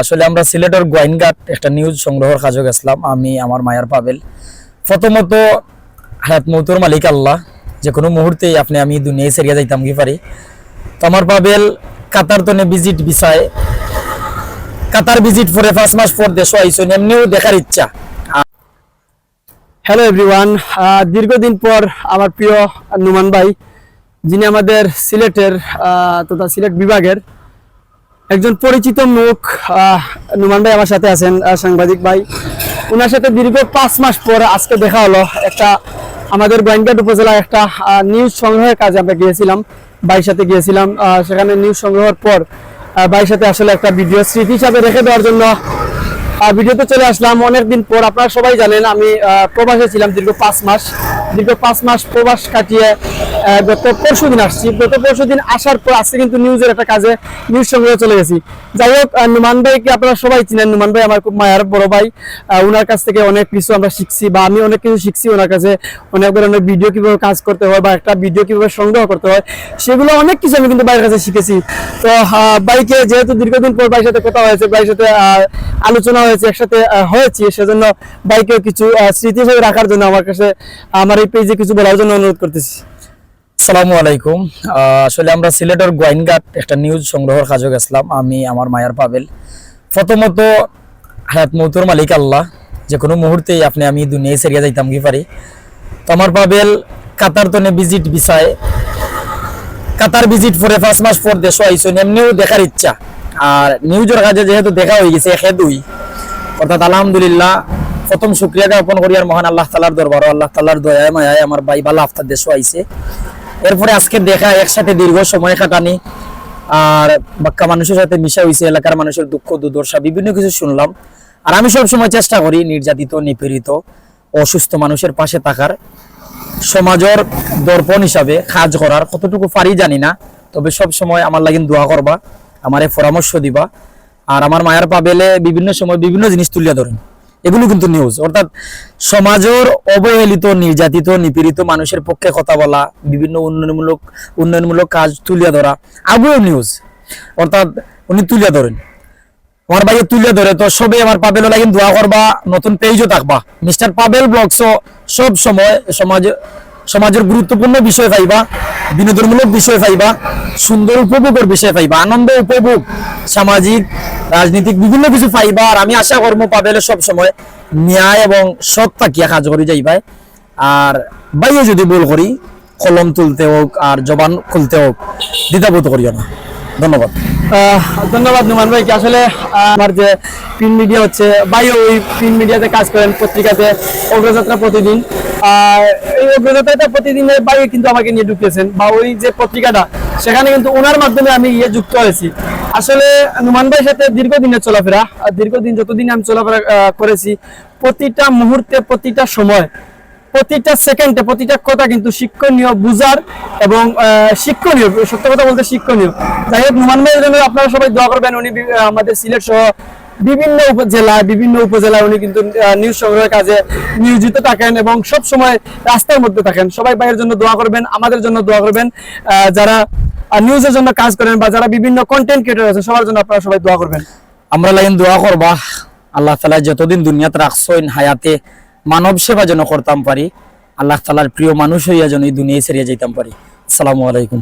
আসলে আমরা সিলেটের গোয়াইনঘাট একটা নিউজ সংগ্রহের কাজে গেছিলাম। আমি, আমার মায়ার পাবেল। প্রথমত, হায়াত মৌতুর মালিক আল্লাহ, যে কোনো মুহূর্তেই আপনি আমি দুনিয়ায় সেরিয়া যাইতাম, কি পারি? তো আমার পাবেল কাতার তনে ভিজিট বিষয়। কাতার ভিজিট পরে পাঁচ মাস পর দেশ আইসন এমনিও দেখার ইচ্ছা। হ্যালো এভরিওয়ান দীর্ঘদিন পর আমার প্রিয় নুমান ভাই, যিনি আমাদের সিলেটের তথা সিলেট বিভাগের একজন পরিচিত মুখ নুমান ভাই আমার সাথে আছেন সাংবাদিক ভাই। ওনার সাথে দীর্ঘ পাঁচ মাস পর আজকে দেখা হলো। একটা আমাদের গোয়েন্দাট উপজেলায় একটা নিউজ সংগ্রহের কাজে আমরা গিয়েছিলাম, ভাইয়ের সাথে গিয়েছিলাম। সেখানে নিউজ সংগ্রহের পর ভাইয়ের সাথে আসলে একটা ভিডিও স্মৃতি হিসাবে রেখে দেওয়ার জন্য ভিডিওতে চলে আসলাম। অনেকদিন পর, আপনারা সবাই জানেন, আমি প্রবাসে ছিলাম দীর্ঘ পাঁচ মাস। দীর্ঘ পাঁচ মাস প্রবাস কাটিয়ে গত পরশু দিন আসছি। গত পরশু দিন আসার পর আজকে কিন্তু নিউজের একটা কাজে নিউজ সংগ্রহে চলে গেছি। যাই হোক নুমান ভাইকে আপনারা সবাই চিনেন। নুমান ভাই আমার খুব মায়ের বড় ভাই। ওনার কাছ থেকে অনেক কিছু আমরা শিখছি বা আমি অনেক কিছু শিখছি ওনার কাছে। অনেক ধরনের ভিডিও কীভাবে কাজ করতে হয় বা একটা ভিডিও কীভাবে সংগ্রহ করতে হয়, সেগুলো অনেক কিছু আমি কিন্তু ভাইয়ের কাছে শিখেছি। তো ভাইকে যেহেতু দীর্ঘদিন পর ভাইয়ের সাথে কথা হয়েছে, ভাইয়ের সাথে আলোচনা হয়েছে, একসাথে হয়েছি, সেজন্য বাইকেও কিছু স্মৃতি হিসেবে রাখার জন্য আমার কাছে, আমার এই পেজে কিছু বলার জন্য অনুরোধ করতেছি। আসসালামু আলাইকুম। আসলে আমরা সিলেটের গোয়াইনঘাট একটা নিউজ সংগ্রহের কাজে গেছিলাম। আমি, আমার মায়ার পাবেল। প্রথমত, হায়াত মৌতুর মালিক আল্লাহ, যে কোনো মুহূর্তেই আপনি, আমি দুনিয়ায় সেরিয়া যাইতাম, কি পারি? তো আমার পাবেল কাতার তনে ভিজিট বিষয়। কাতার ভিজিট পরে পাঁচ মাস পর দেশ আইসন এমনিও দেখার ইচ্ছা। আর নিউজের কাজে যেহেতু দেখা হয়ে গেছে, একে দুই। অর্থাৎ আলহামদুলিল্লাহ প্রথম শুক্রিয়া জ্ঞাপন করি আর মহান আল্লাহ তালার দরবার। আল্লাহ তালার দয়ায়, মায়ায় আমার ভাই বালা আফতার দেশ আইছে। এরপরে আজকে দেখা, একসাথে দীর্ঘ সময় কাটানি। আর বাক্কা মানুষের সাথে মিশা হয়েছে এলাকার মানুষের দুঃখ, দুর্দশা, বিভিন্ন কিছু শুনলাম। আর আমি সব সময় চেষ্টা করি নির্যাতিত, নিপীড়িত, অসুস্থ মানুষের পাশে থাকার। সমাজের দর্পণ হিসাবে কাজ করার কতটুকু পারি জানি না, তবে সব সময় আমার লাগিন দোয়া করবা, আমারে পরামর্শ দিবা। আর আমার মায়ের পাবেলে বিভিন্ন সময় বিভিন্ন জিনিস তুলিয়া ধরেন। এগুলো কিন্তু নিউজ অর্থাৎ সমাজের অবহেলিত, নির্যাতিত, নিপীড়িত মানুষের পক্ষে কথা বলা, বিভিন্ন উন্নয়নমূলক উন্নয়নমূলক কাজ তুলিয়া ধরা, আগুও নিউজ অর্থাৎ উনি তুলিয়া ধরেন। আমার বাইরে তুলিয়া ধরে, তো সবে আমার পাবেল লাগিন দোয়া করবা, নতুন পেজও থাকবা। মিস্টার পাবেল ব্লগস সব সময় সমাজ সমাজের গুরুত্বপূর্ণ বিষয় পাইবা, বিনোদনমূলক বিষয় পাইবা, সুন্দর উপভোগের বিষয় পাইবা, আনন্দ উপভোগ, সামাজিক, রাজনীতিক বিভিন্ন কিছু পাইবা আর আমি আশা কর্ম পাবেলে সব সময় ন্যায় এবং সৎ থাকিয়া কাজ করি যাইবাই। আর বাইয়ে যদি ভুল করি, কলম তুলতে হোক আর জবান খুলতে হোক দ্বিধাবোধ করিও না। ধন্যবাদ। ধন্যবাদ নুমান ভাইকে আসলে আমার যে প্রিন্ট মিডিয়া হচ্ছে, ভাই ওই প্রিন্ট মিডিয়াতে কাজ করেন পত্রিকাতে, অগ্রযাত্রা প্রতিদিন। আর এই অগ্রযাত্রাটা প্রতিদিনের বাইরে কিন্তু আমাকে নিয়ে ঢুকিয়েছেন বা ওই যে পত্রিকাটা, সেখানে কিন্তু ওনার মাধ্যমে আমি ইয়ে যুক্ত হয়েছি। আসলে নুমান ভাইয়ের সাথে দীর্ঘদিনের চলাফেরা দীর্ঘদিন যতদিন আমি চলাফেরা করেছি, প্রতিটা মুহূর্তে, প্রতিটা সময় প্রতিটা সেকেন্ডে প্রতিটা কথা কিন্তু শিক্ষণীয়, বুঝার এবং শিক্ষণীয়। সত্য কথা বলতে শিক্ষণীয়। যাই হোক, নুমান ভাইয়ের জন্য আপনারা সবাই দোয়া করবেন। উনি আমাদের সিলেট সহ বিভিন্ন উপজেলায় বিভিন্ন উপজেলায় উনি কিন্তু নিউজ সংগ্রহের কাজে নিয়োজিত থাকেন এবং সব সময় রাস্তার মধ্যে থাকেন। সবাই ভাইয়ের জন্য দোয়া করবেন, আমাদের জন্য দোয়া করবেন। যারা নিউজের জন্য কাজ করেন বা যারা বিভিন্ন কন্টেন্ট ক্রিয়েটর আছে, সবার জন্য আপনারা সবাই দোয়া করবেন। আমরা লাইন দোয়া করবা। আল্লাহ তালা যতদিন দুনিয়াতে রাখছইন, হায়াতে মানব সেবা যেন করতাম পারি, আল্লাহ তালার প্রিয় মানুষ হইয়া যেন এই দুনিয়ায় ছেড়ে যাইতাম পারি। আসসালামু আলাইকুম।